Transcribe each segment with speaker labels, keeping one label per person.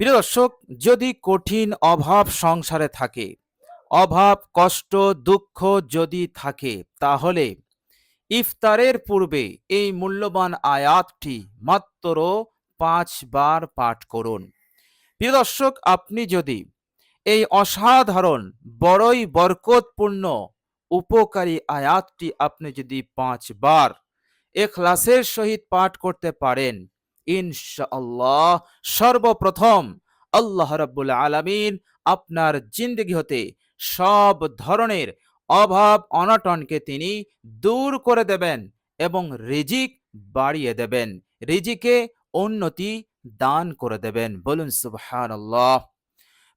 Speaker 1: প্রিয় দর্শক, যদি কঠিন অভাব সংসারে থাকে, অভাব, কষ্ট, দুঃখ যদি থাকে, তাহলে ইফতারের পূর্বে এই মূল্যবান আয়াতটি মাত্র পাঁচবার পাঠ করুন। প্রিয় দর্শক, আপনি যদি এই অসাধারণ, বড়ই বরকতপূর্ণ, উপকারী আয়াতটি আপনি যদি পাঁচবার এখলাসের সহিত পাঠ করতে পারেন ইনশাআল্লাহ সর্বপ্রথম আল্লাহ রাব্বুল আলামিন আপনার জিন্দগি হতে সব ধরনের অভাব, অনটনকে তিনি দূর করে দেবেন এবং রিজিক বাড়িয়ে দেবেন। রিজিকে উন্নতি দান করে দেবেন। বলুন সুবহানাল্লাহ।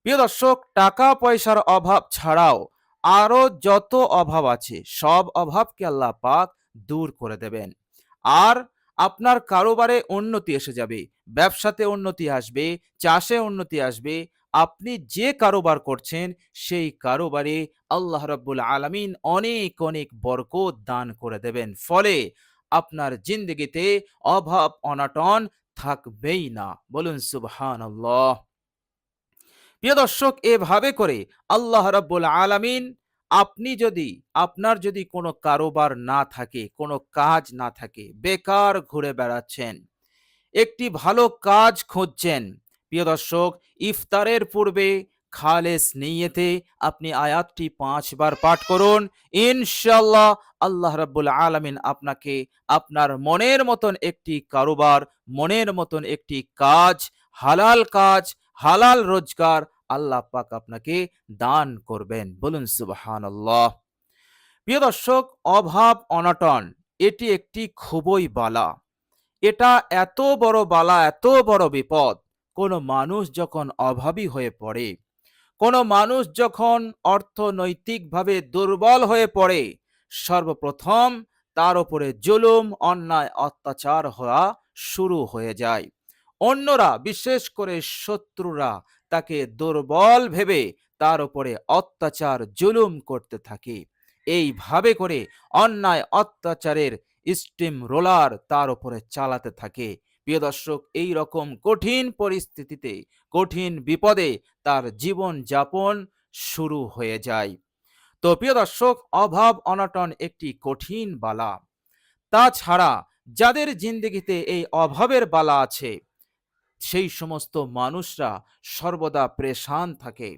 Speaker 1: প্রিয় দর্শক টাকা পয়সার অভাব ছাড়াও আরও যত অভাব আছে, সব অভাবকে আল্লাহ পাক দূর করে দেবেন। আর আপনার কারোবারে উন্নতি এসে যাবে, ব্যবসাতে উন্নতি আসবে, চাষে উন্নতি আসবে, আপনি যে কারোবার করছেন, সেই কারোবারে আল্লাহ রাব্বুল আলামিন অনেক অনেক বরকত দান করে দেবেন। ফলে আপনার জিন্দগিতে অভাব, অনাটন থাকবেই না। বলুন সুবহানাল্লাহ। প্রিয় দর্শক, এভাবে করে আল্লাহ রাব্বুল আলামিন আপনি যদি, আপনার যদি কোনো কারোবার না থাকে, কোনো কাজ না থাকে, বেকার ঘুরে বেড়াচ্ছেন, একটি ভালো কাজ খুঁজছেন, প্রিয় দর্শক, ইফতারের পূর্বে খালেস নিয়েতে আপনি আয়াতটি পাঁচবার পাঠ করুন ইনশাল্লাহ আল্লাহ রাব্বুল আলামিন আপনাকে আপনার মনের মতন একটি কারোবার, মনের মতন একটি কাজ, হালাল কাজ, হালাল রোজগার আল্লাহ পাক আপনাকে দান করবেন। বলুন, সুবহানাল্লাহ। প্রিয় দর্শক, অভাব অনটন, এটি একটি খুবই বালা। এটা এত বড় বালা, এত বড় বিপদ। কোনো মানুষ যখন অভাবী হয়ে পড়ে, কোনো মানুষ যখন অর্থনৈতিকভাবে দুর্বল হয়ে পড়ে, সর্বপ্রথম তার উপরে জুলুম, অন্যায়, অত্যাচার হওয়া শুরু হয়ে যায়। অন্যরা, বিশেষ করে শত্রুরা, তাকে দুর্বল ভেবে তার উপরে অত্যাচার, জুলুম করতে থাকে। এইভাবে করে অন্যায় অত্যাচারের স্টিম রোলার তার উপরে চালাতে থাকে। প্রিয় দর্শক এই রকম কঠিন পরিস্থিতিতে, কঠিন বিপদে তার জীবন যাপন শুরু হয়ে যায়। তো প্রিয় দর্শক, অভাব অনটন একটি কঠিন বালা। তাছাড়া, যাদের জিন্দগিতে এই অভাবের বালা আছে সেই সমস্ত মানুষরা সর্বদা প্রেশান থাকে,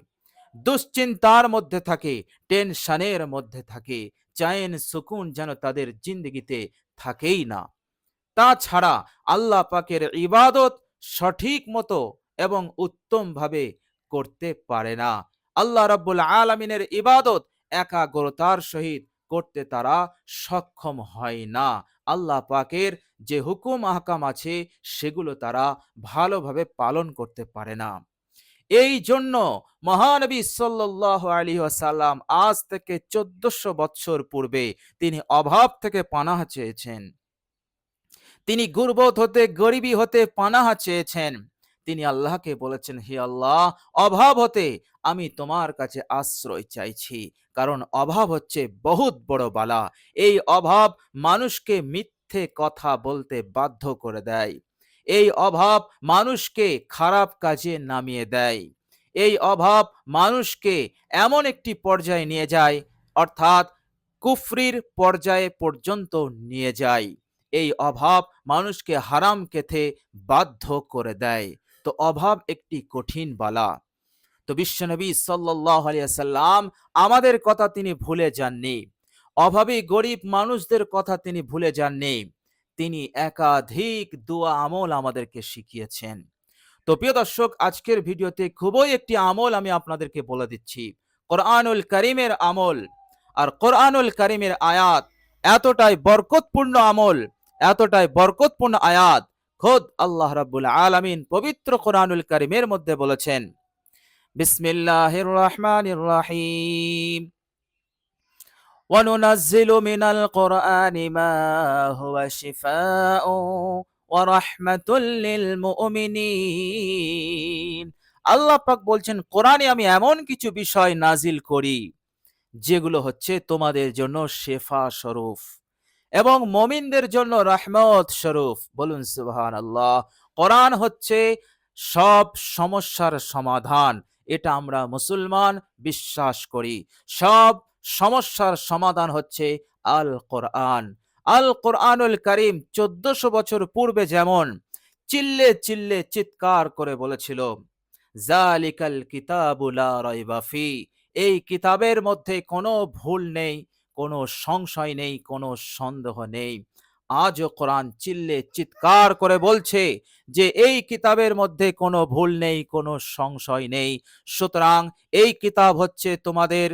Speaker 1: দুশ্চিন্তার মধ্যে থাকে, টেনশনের মধ্যে থাকে চায়েন সুকুন যেন তাদের জিন্দগিতে থাকেই না। তাছাড়া আল্লাহ পাকের ইবাদত সঠিক মতো এবং উত্তমভাবে করতে পারে না। আল্লাহ রাব্বুল আলমিনের ইবাদত একাগ্রতার সহিত করতে তারা সক্ষম হয় না। আল্লাহ পাকের যে হুকুম আহকাম আছে, সেগুলো তারা ভালোভাবে পালন করতে পারে না। এই জন্য মহানবী সাল্লাহ আলী আসাল্লাম আজ থেকে চোদ্দশো বৎসর পূর্বে তিনি অভাব থেকে পানাহা চেয়েছেন। তিনি গুরবত হতে, গরিবী হতে পানাহা চেয়েছেন। তিনি আল্লাহকে বলেছেন, হে আল্লাহ, অভাব হতে আমি তোমার কাছে আশ্রয় চাইছি। কারণ অভাব হচ্ছে বহুত বড় বালা। এই অভাব মানুষকে মিথ্যে কথা বলতে বাধ্য করে দেয়। এই অভাব মানুষকে খারাপ কাজে নামিয়ে দেয়। এই অভাব মানুষকে এমন একটি পর্যায়ে নিয়ে যায়, অর্থাৎ কুফরির পর্যায়ে পর্যন্ত নিয়ে যায়। এই অভাব মানুষকে হারাম খেতে বাধ্য করে দেয়। তো অভাব একটি কঠিন বালা। তো বিশ্বনবী সাল্লাহ সাল্লাম আমাদের কথা তিনি ভুলে যাননি। অভাবী গরিব মানুষদের কথা তিনি ভুলে যাননি। তিনি একাধিক দোয়া আমল আমাদেরকে শিখিয়েছেন। তো প্রিয় দর্শক, আজকের ভিডিওতে খুবই একটি আমল আমি আপনাদেরকে বলে দিচ্ছি। কোরআনুল করিমের আমল। আর কোরআনুল করিমের আয়াত এতটাই বরকতপূর্ণ আমল, এতটাই বরকতপূর্ণ আয়াত। খোদ আল্লাহ রাব্বুল আলামিন পবিত্র কোরআনুল করিমের মধ্যে বলেছেন বিসমিল্লাহির রহমানির রহিম وننزل من القرآن ما هو شفاء ورحمة للمؤمنين আল্লাহ পাক বলছেন কোরআনে আমি এমন কিছু বিষয় নাজিল করি যেগুলো হচ্ছে তোমাদের জন্য শেফা স্বরূপ এবং মমিনদের জন্য রহমত স্বরূপ বলুন সুবহান আল্লাহ কোরআন হচ্ছে সব সমস্যার সমাধান এটা আমরা মুসলমান বিশ্বাস করি। সব সমস্যার সমাধান হচ্ছে আল কোরআন আল কোরআনুল করিম চোদ্দশো বছর পূর্বে যেমন চিল্লে চিল্লে চিৎকার করে বলেছিল, জালিকাল কিতাবুলা রয়বাফি এই কিতাবের মধ্যে কোনো ভুল নেই, কোনো সংশয় নেই, কোনো সন্দেহ নেই। আজও কোরআন চিল্লে চিৎকার করে বলছে যে এই কিতাবের মধ্যে কোনো ভুল নেই, কোনো সংশয় নেই। সুতরাং এই কিতাব হচ্ছে তোমাদের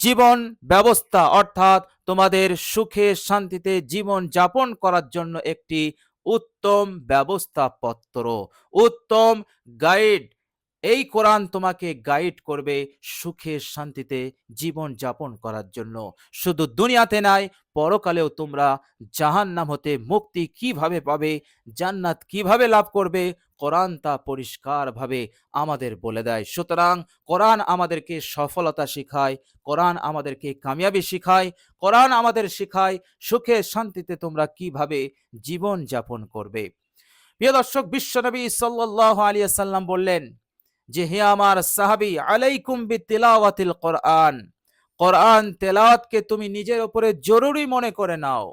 Speaker 1: জীবন ব্যবস্থা, অর্থাৎ তোমাদের সুখে শান্তিতে জীবন যাপন করার জন্য একটি উত্তম ব্যবস্থাপত্র, উত্তম গাইড এই কোরআন তোমাকে গাইড করবে সুখে শান্তিতে জীবন যাপন করার জন্য। শুধু দুনিয়াতে নয়, পরকালেও তোমরা জাহান্নাম হতে মুক্তি কীভাবে পাবে, জান্নাত কীভাবে লাভ করবে, কোরআন তা পরিষ্কারভাবে আমাদের বলে দেয়। সুতরাং কোরআন আমাদেরকে সফলতা শেখায়, কোরআন আমাদেরকে কামিয়াবি শেখায়, কোরআন আমাদের শেখায় সুখে শান্তিতে তোমরা কীভাবে জীবন যাপন করবে। প্রিয় দর্শক, বিশ্বনবী সাল্লাল্লাহু আলিয়া সাল্লাম বললেন যে হে আমার সাহাবি, আলাইকুম বিতিলাওয়াতিল কোরআন। কোরআন তেলাওয়াতকে তুমি নিজের উপরে জরুরি মনে করে নাও।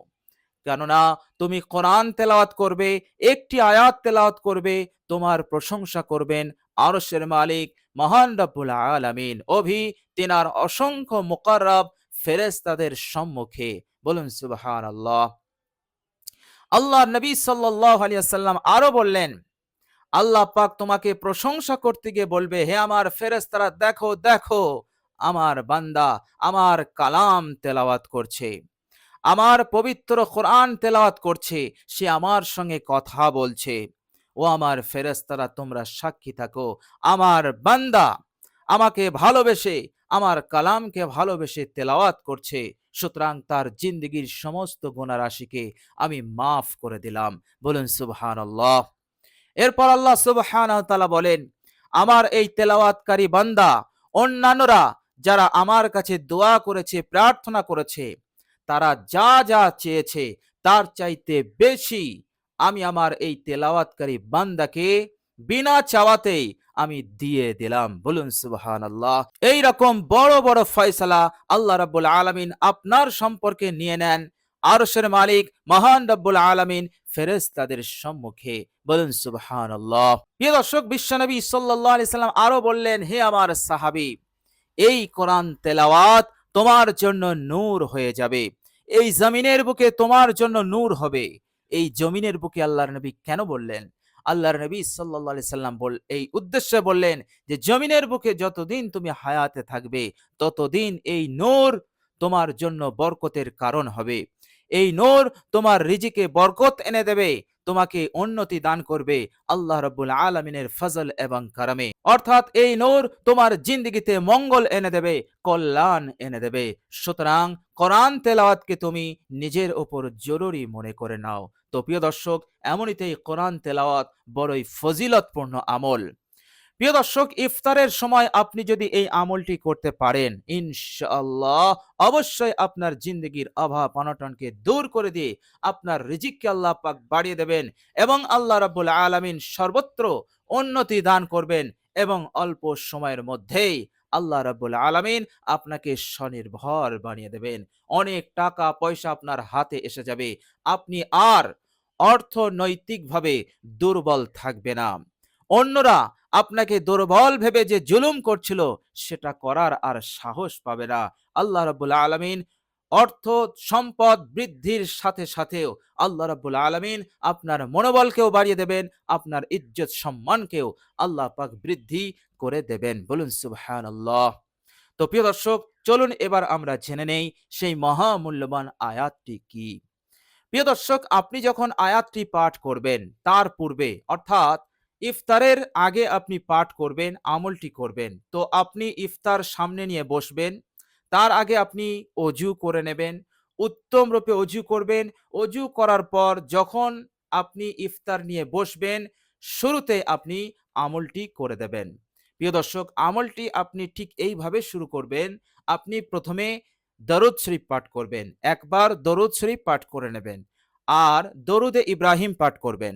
Speaker 1: কেননা তুমি কোরআন তেলাওয়াত করবে, একটি আয়াত তেলাওয়াত করবে, তোমার প্রশংসা করবেন আরশের মালিক মহান রব্বুল আলামিন। অভি তিনার অসংখ্য মুকাররব ফেরেশতাদের সম্মুখে। বলুন সুবহানাল্লাহ। আল্লাহ নবী সাল্লাল্লাহু আলাইহি সাল্লাম আরও বললেন আল্লাহ পাক তোমাকে প্রশংসা করতে গিয়ে বলবে, হে আমার ফেরেশতারা, দেখো দেখো, আমার বান্দা আমার কালাম তেলাওয়াত করছে। আমার পবিত্র কোরআন তেলাওয়াত করছে। সে আমার সঙ্গে কথা বলছে। ও আমার ফেরেশতারা, তোমরা সাক্ষী থাকো। আমার বান্দা আমাকে ভালোবেসে, আমার কালামকে ভালোবেসে তেলাওয়াত করছে। সুতরাং তার জিন্দগির সমস্ত গুণারাশিকে আমি মাফ করে দিলাম। বলুন, সুবহানাল্লাহ। এরপর আল্লাহ সুবহানাহু তাআলা বলেন, আমার এই তেলাওয়াতকারী বান্দা, অন্যান্যরা যারা আমার কাছে দোয়া করেছে, প্রার্থনা করেছে, তারা যা যা চেয়েছে, তার চাইতে বেশি আমি আমার এই তেলাওয়াতকারী বান্দাকে বিনা চাওয়াতেই আমি দিয়ে দিলাম। বলুন সুবহান আল্লাহ এইরকম বড় বড় ফয়সালা আল্লাহ রাব্বুল আলামিন আপনার সম্পর্কে নিয়ে নেন। আরশের মালিক, মহান রব্বুল আলামিন ফেরেশতাদের সম্মুখে বলুন সুবহান আল্লাহ প্রিয় দর্শক, বিশ্বনবী আলাইহি সাল্লাম আরও বললেন, হে আমার সাহাবী, এই কোরআন তেলাওয়াত তোমার জন্য নূর হয়ে যাবে। এই জমিনের বুকে তোমার জন্য নূর হবে। এই জমিনের বুকে আল্লাহর নবী কেন বললেন? আল্লাহর নবী আলাইহি সাল্লাম বল, এই উদ্দেশ্যে বললেন যে, জমিনের বুকে যতদিন তুমি হায়াতে থাকবে, ততদিন এই নূর তোমার জন্য বরকতের কারণ হবে। এই নূর তোমার রিজিকে বরকত এনে দেবে, তোমাকে উন্নতি দান করবে আল্লাহ রব্বুল আলমিনের ফজল এবং কারামে। অর্থাৎ এই নূর তোমার জিন্দগিতে মঙ্গল এনে দেবে, কল্যাণ এনে দেবে। সুতরাং কোরআন তেলাওয়াতকে তুমি নিজের ওপর জরুরি মনে করে নাও। তো প্রিয় দর্শক, এমনিতেই কোরআন তেলাওয়াত বড়ই ফজিলতপূর্ণ আমল। প্রিয় দর্শক, ইফতারের সময় আপনি যদি এই আমলটি করতে পারেন, ইনশাআল্লাহ অবশ্যই আপনার জিন্দগির অভাব, অনটনকে দূর করে দিয়ে আপনার রিজিককে আল্লাহ পাক বাড়িয়ে দেবেন এবং আল্লাহ রাব্বুল আলামিন সর্বত্র উন্নতি দান করবেন এবং অল্প সময়ের মধ্যেই আল্লাহ রাব্বুল আলামিন আপনাকে স্বনির্ভর বানিয়ে দেবেন। অনেক টাকা, পয়সা আপনার হাতে এসে যাবে। আপনি আর অর্থনৈতিকভাবে দুর্বল থাকবে না। অন্যরা আপনাকে দুর্বল ভেবে যে জুলুম করছিল, সেটা করার আর সাহস পাবে না। আল্লাহ রাব্বুল আলামিন অর্থ, সম্পদ বৃদ্ধির সাথে সাথেও আল্লাহ রাব্বুল আলামিন আপনার মনোবলকেও বাড়িয়ে দেবেন, আপনার ইজ্জত সম্মানকেও আল্লাহ পাক বৃদ্ধি করে দেবেন। বলুন সুবহানাল্লাহ। তো প্রিয় দর্শক, চলুন এবার আমরা জেনে নেই সেই মহামূল্যবান আয়াতটি কি। প্রিয় দর্শক, আপনি যখন আয়াতটি পাঠ করবেন, তার পূর্বে, অর্থাৎ ইফতারের আগে আপনি পাঠ করবেন, আমলটি করবেন। তো আপনি ইফতার সামনে নিয়ে বসবেন, তার আগে আপনি অজু করে নেবেন, উত্তম রূপে অজু করবেন। অজু করার পর যখন আপনি ইফতার নিয়ে বসবেন, শুরুতে আপনি আমলটি করে দেবেন। প্রিয় দর্শক, আমলটি আপনি ঠিক এইভাবে শুরু করবেন, আপনি প্রথমে দরুদ শরীফ পাঠ করবেন, একবার দরুদ শরীফ পাঠ করে নেবেন, আর দরুদে ইব্রাহিম পাঠ করবেন।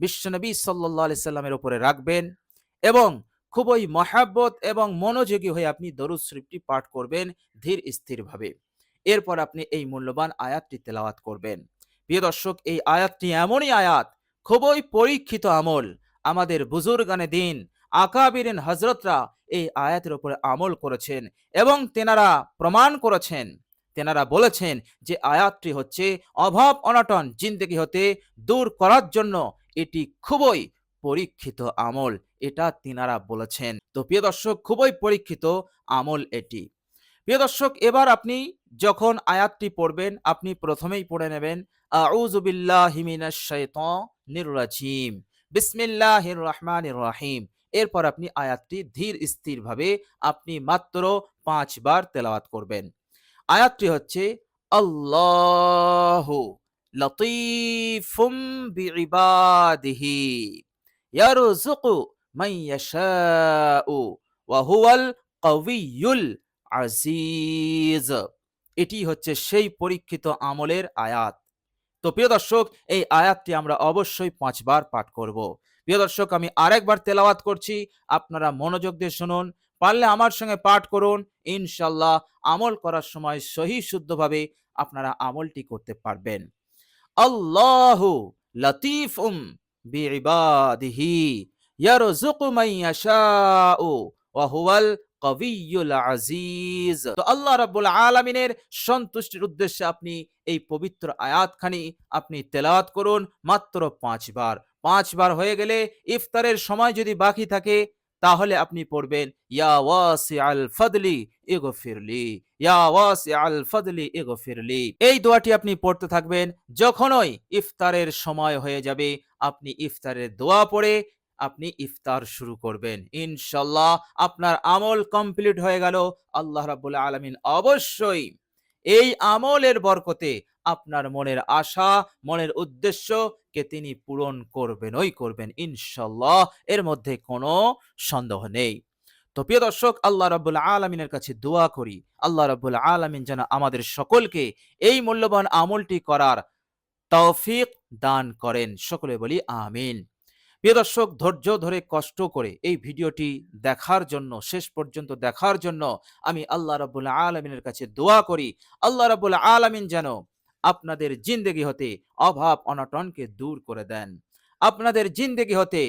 Speaker 1: বিশ্বনবী আলাইহি সাল্লামের উপরে রাখবেন এবং খুবই মহাব্বত এবং মনোযোগী হয়ে আপনি দরুদ শরীফটি পাঠ করবেন ধীর স্থিরভাবে। এরপর আপনি এই মূল্যবান আয়াতটি তেলাওয়াত করবেন। প্রিয় দর্শক, এই আয়াতটি এমনই আয়াত, খুবই পরীক্ষিত আমল। আমাদের বুজুর্গানে দিন আকাবিরিন হজরতরা এই আয়াতের উপরে আমল করেছেন এবং তেনারা প্রমাণ করেছেন। তেনারা বলেছেন যে আয়াতটি হচ্ছে অভাব অনটন, জিন্দেগি হতে দূর করার জন্য এটি খুবই পরীক্ষিত আমল, এটা তিনারা বলেছেন। তো প্রিয় দর্শক, খুবই পরীক্ষিত আমল এটি। প্রিয় দর্শক, এবার আপনি যখন আয়াতটি পড়বেন, আপনি প্রথমেই পড়ে নেবেন, আউযু বিল্লাহি মিনাশ শাইতানির রাজিম, বিসমিল্লাহির রহমানির রহিম। এরপর আপনি আয়াতটি ধীর স্থিরভাবে আপনি মাত্র পাঁচবার তেলাওয়াত করবেন। আয়াতটি হচ্ছে, আল্লাহু লতিফুম বিইবাদিহি ইয়ারযুকু মান ইয়াশাউ ওয়া হুয়াল কাউইয়ুল আজিজ এটি হচ্ছে সেই পরীক্ষিত আমলের আয়াত। তো প্রিয় দর্শক, এই আয়াতটি আমরা অবশ্যই পাঁচবার পাঠ করব। প্রিয় দর্শক, আমি আরেকবার তেলাওয়াত করছি। আপনারা মনোযোগ দিয়ে শুনুন। পারলে আমার সঙ্গে পাঠ করুন। ইনশাল্লাহ আমল করার সময় সহি শুদ্ধভাবে আপনারা আমলটি করতে পারবেন। আল্লাহু লতিফুম বিইবাদিহি, ইয়ারযুকু মান ওয়া হুয়াল কবিয়ুল আজিজ। তো আল্লাহ রাব্বুল আলামিনের সন্তুষ্টির উদ্দেশ্যে আপনি এই পবিত্র আয়াতখানি আপনি তেলাওয়াত করুন মাত্র পাঁচবার। পাঁচবার হয়ে গেলে ইফতারের সময় যদি বাকি থাকে তাহলে আপনি পড়বেন, ইয়া ওয়াসি আল ফাদলি ইগফিরলি, ইয়া ওয়াসি আল ফাদলি ইগফিরলি। এই দোয়াটি আপনি পড়তে থাকবেন যখনই ইফতারের সময় হয়ে যাবে, আপনি ইফতারের দোয়া পড়ে আপনি ইফতার শুরু করবেন। ইনশাল্লাহ আপনার আমল কমপ্লিট হয়ে গেল। আল্লাহ রাব্বুল আলামিন অবশ্যই এই আমলের বরকতে আপনার মনের আশা, মনের উদ্দেশ্যকে তিনি পূরণ করবেনই করবেন, ইনশাল্লাহ। এর মধ্যে কোনো সন্দেহ নেই। তো প্রিয় দর্শক, আল্লাহ রাব্বুল আলামিনের কাছে দোয়া করি। আল্লাহ রাব্বুল আলামিন যেন আমাদের সকলকে এই মূল্যবান আমলটি করার তৌফিক দান করেন। সকলে বলি আমিন। প্রিয় দর্শক, ধৈর্য ধরে কষ্ট করে এই ভিডিওটি দেখার জন্য, শেষ পর্যন্ত দেখার জন্য আমি আল্লাহ রাব্বুল আলামিনের কাছে দোয়া করি। আল্লাহ রাব্বুল আলামিন যেন আপনাদের জিন্দেগি হতে অভাব অনটনকে দূর করে দেন। আপনাদের জিন্দেগি হতে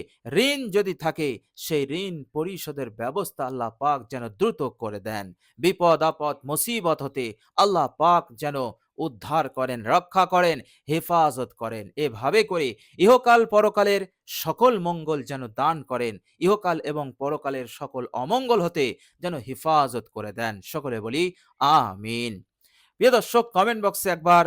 Speaker 1: ঋণ যদি থাকে, সেই ঋণ পরিশোধের ব্যবস্থা আল্লাহ পাক যেন দ্রুত করে দেন। বিপদ, আপদ, মুসিবত হতে আল্লাহ পাক যেন উদ্ধার করেন, রক্ষা করেন, হেফাজত করেন। এভাবে করে ইহকাল পরকালের সকল মঙ্গল যেন দান করেন। ইহকাল এবং পরকালের সকল অমঙ্গল হতে যেন হেফাজত করে দেন। সকলে বলি, আমিন। প্রিয় দর্শক কমেন্ট বক্সে একবার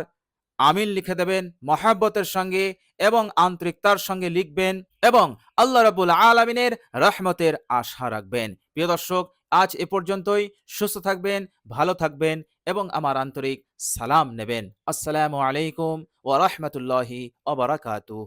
Speaker 1: আমিন লিখে দেবেন, মহাব্বতের সঙ্গে এবং আন্তরিকতার সঙ্গে লিখবেন এবং আল্লাহ রাবুল আলমিনের রহমতের আশা রাখবেন। প্রিয় দর্শক, আজ এ পর্যন্তই। সুস্থ থাকবেন, ভালো থাকবেন এবং আমার আন্তরিক সালাম নেবেন। আসসালামু আলাইকুম ও রহমতুল্লাহি ওয়া বারাকাতুহু।